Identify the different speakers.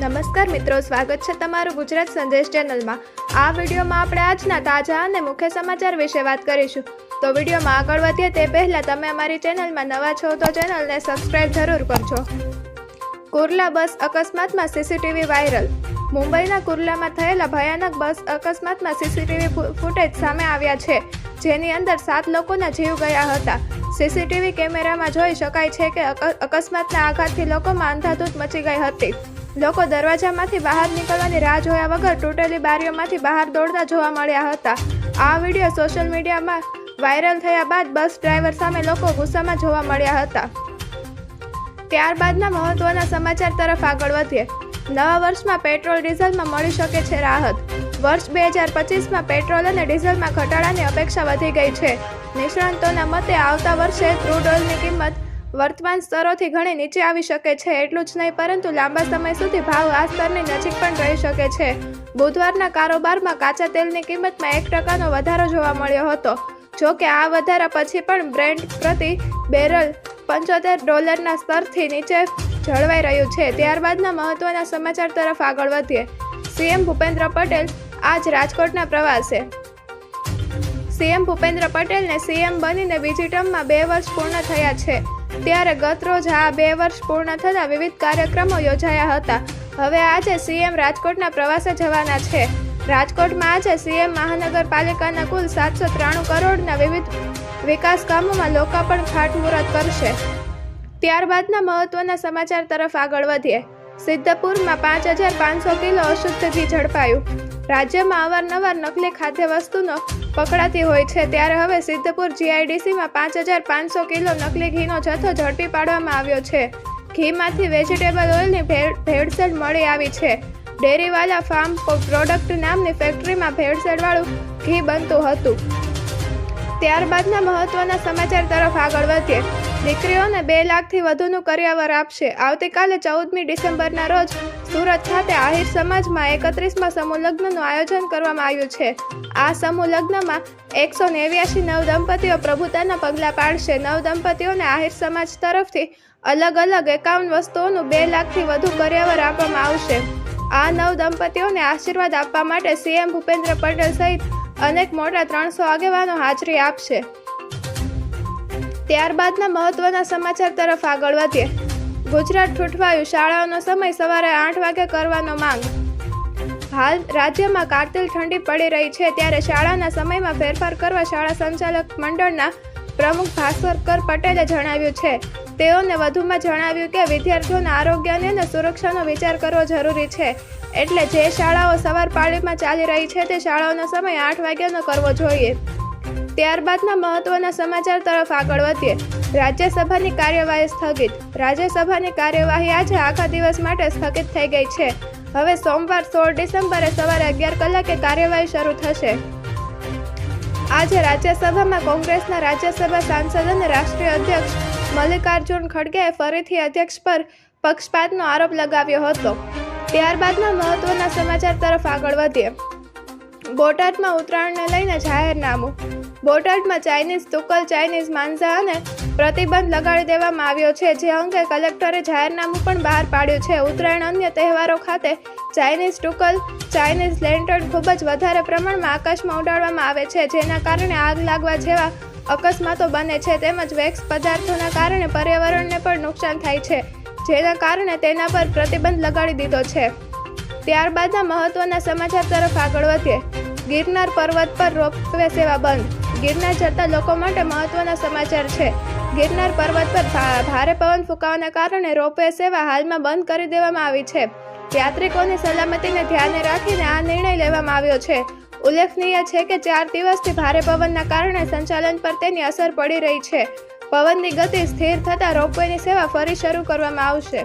Speaker 1: નમસ્કાર મિત્રો, સ્વાગત છે તમારું ગુજરાત સંદેશ ચેનલમાં. આ વિડીયોમાં આપણે આજના તાજા અને મુખ્ય સમાચાર વિશે વાત કરીશું. તો વિડીયોમાં આગળ વધીએ તે પહેલાં તમે અમારી ચેનલમાં નવા છો તો ચેનલને સબસ્ક્રાઇબ જરૂર કરજો. કુર્લા બસ અકસ્માતમાં સીસીટીવી વાયરલ. મુંબઈના કુર્લામાં થયેલા ભયાનક બસ અકસ્માતમાં સીસીટીવી ફૂટેજ સામે આવ્યા છે, જેની અંદર સાત લોકોના જીવ ગયા હતા. સીસીટીવી કેમેરામાં જોઈ શકાય છે કે અકસ્માતના આઘાતથી લોકોમાં અંધાધૂંધ મચી ગઈ હતી. લોકો દરવાજામાંથી બહાર નીકળવાની રાહ જોયા વગર તૂટેલી બારીઓમાંથી બહાર દોડતા જોવા મળ્યા હતા. આ વીડિયો સોશિયલ મીડિયામાં વાયરલ થયા બાદ બસ ડ્રાઈવર સામે લોકો ગુસ્સામાં જોવા મળ્યા હતા. ત્યારબાદના મહત્વના સમાચાર તરફ આગળ વધીએ. નવા વર્ષમાં પેટ્રોલ ડીઝલમાં મળી શકે છે રાહત. વર્ષ બે હજાર પચીસમાં પેટ્રોલ અને ડીઝલમાં ઘટાડાની અપેક્ષા વધી ગઈ છે. નિષ્ણાંતોના મતે આવતા વર્ષે ક્રૂડ ઓઇલની કિંમત વર્તમાન સ્તરોથી ઘણી નીચે આવી શકે છે, એટલું જ નહીં, પરંતુ લાંબા સમય સુધી ભાવ આ સ્તરની નજીક પણ રહી શકે છે. બુધવારના કારોબારમાં કાચા તેલની કિંમતમાં એક ટકાનો વધારો જોવા મળ્યો હતો. જો કે આ વધારા પછી પણ બ્રેન્ડ પ્રતિ બેરલ પંચોતેર ડોલરના સ્તરથી નીચે જળવાઈ રહ્યું છે. ત્યારબાદના મહત્વના સમાચાર તરફ આગળ વધીએ. સીએમ ભૂપેન્દ્ર પટેલ આજ રાજકોટના પ્રવાસે. સીએમ ભૂપેન્દ્ર પટેલને સીએમ બનીને બીજી ટર્મમાં બે વર્ષ પૂર્ણ થયા છે. ત્યારે ગત રોજ આ બે વર્ષ પૂર્ણ થતાં વિવિધ કાર્યક્રમો યોજાયા હતા. હવે આજે સીએમ રાજકોટના પ્રવાસે જવાના છે. રાજકોટમાં આજે સીએમ મહાનગરપાલિકાના કુલ સાતસો ત્રાણું કરોડના વિવિધ વિકાસ કામોમાં લોકાર્પણ ખાતમુહૂર્ત કરશે. ત્યારબાદના મહત્વના સમાચાર તરફ આગળ વધીએ. સિદ્ધપુરમાં પાંચ હજાર પાંચસો કિલો અશુદ્ધથી ઝડપાયું. રાજ્યમાં અવારનવાર નકલી ખાદ્ય વસ્તુનો પકડાતી હોય છે. ત્યારે હવે સિદ્ધપુર જીઆઈડીસીમાં પાંચ હજાર પાંચસો કિલો નકલી ઘીનો જથ્થો ઝડપી પાડવામાં આવ્યો છે. ઘીમાંથી વેજીટેબલ ઓઇલની ભેળ ભેળસેળ મળી આવી છે. ડેરીવાલા ફાર્મ પ્રોડક્ટ નામની ફેક્ટરીમાં ભેળસેળવાળું ઘી બનતું હતું. ત્યારબાદના મહત્વના સમાચાર તરફ આગળ વધીએ. દીકરીઓને બે લાખથી વધુનું કર્યાવર આપશે. આવતીકાલે ચૌદમી ડિસેમ્બરના રોજ સુરત ખાતે આહિર સમાજમાં એકત્રીસમાં સમૂહ લગ્નનું આયોજન કરવામાં આવ્યું છે. આ સમૂહ લગ્નમાં એકસો નેવ્યાસી નવ દંપતીઓ પ્રભુતાના પગલાં પાડશે. નવ દંપતીઓને આહિર સમાજ તરફથી અલગ અલગ એકાવન વસ્તુઓનું બે લાખથી વધુ કર્યાવર આપવામાં આવશે. આ નવ દંપતીઓને આશીર્વાદ આપવા માટે સીએમ ભૂપેન્દ્ર પટેલ સહિત અનેક મોટા ત્રણસો આગેવાનો હાજરી આપશે. ત્યારબાદના મહત્વના સમાચાર તરફ આગળ વધીએ. ગુજરાત ઠૂંઠવાયું, શાળાઓનો સમય સવારે આઠ વાગે કરવાનો માંગ. હાલ રાજ્યમાં કાતિલ ઠંડી પડી રહી છે, ત્યારે શાળાના સમયમાં ફેરફાર કરવા શાળા સંચાલક મંડળના પ્રમુખ ભાસ્કર પટેલે જણાવ્યું છે. તેઓને વધુમાં જણાવ્યું કે વિદ્યાર્થીઓના આરોગ્યને અને સુરક્ષાનો વિચાર કરવો જરૂરી છે. એટલે જે શાળાઓ સવાર પાળીમાં ચાલી રહી છે, તે શાળાઓનો સમય આઠ વાગ્યાનો કરવો જોઈએ. ત્યારબાદના મહત્વના સમાચાર તરફ આગળ વધીએ. રાજ્યસભાની કાર્યવાહી સ્થગિત. રાજ્યસભાની કાર્યવાહી આજે આખા દિવસ માટે સ્થગિત થઈ ગઈ છે. હવે સોમવાર સોળ ડિસેમ્બરે સવારે અગિયાર કલાકે કાર્યવાહી શરૂ થશે. આજે રાજ્યસભામાં કોંગ્રેસના રાજ્યસભા સાંસદ અને રાષ્ટ્રીય અધ્યક્ષ મલ્લિકાર્જુન ખડગેએ ફરીથી અધ્યક્ષ પર પક્ષપાતનો આરોપ લગાવ્યો હતો. ત્યારબાદના મહત્વના સમાચાર તરફ આગળ વધીએ. બોટાદમાં ઉત્તરાયણને લઈને જાહેરનામું. બોટાદમાં ચાઇનીઝ તુકલ ચાઇનીઝ, માંઝા અને પ્રતિબંધ લગાડી દેવામાં આવ્યો છે, જે અંગે કલેક્ટરે જાહેરનામું પણ બહાર પાડ્યું છે. ઉત્તરાયણ અન્ય તહેવારો ખાતે ચાઇનીઝ ટુકલ ચાઇનીઝ લેન્ટર્ડ ખૂબ જ વધારે પ્રમાણમાં આકાશમાં ઉડાડવામાં આવે છે, જેના કારણે આગ લાગવા જેવા અકસ્માતો બને છે તેમજ વેક્સ પદાર્થોના કારણે પર્યાવરણને પણ નુકસાન થાય છે, જેના કારણે તેના પર પ્રતિબંધ લગાડી દીધો છે. ત્યારબાદના મહત્વના સમાચાર તરફ આગળ વધીએ. ગિરનાર પર્વત પર રોપવે સેવા બંધ. ગિરનાર જતા લોકો માટે મહત્વના સમાચાર છે. ગિરનાર પર્વત પર ભારે પવન ફૂંકાવાના કારણે રોપવે સેવા હાલમાં બંધ કરી દેવામાં આવી છે. યાત્રિકોની સલામતીને ધ્યાને રાખીને આ નિર્ણય લેવામાં આવ્યો છે. ઉલ્લેખનીય છે કે ચાર દિવસથી ભારે પવનના કારણે સંચાલન પર તેની અસર પડી રહી છે. પવનની ગતિ સ્થિર થતાં રોપવેની સેવા ફરી શરૂ કરવામાં આવશે.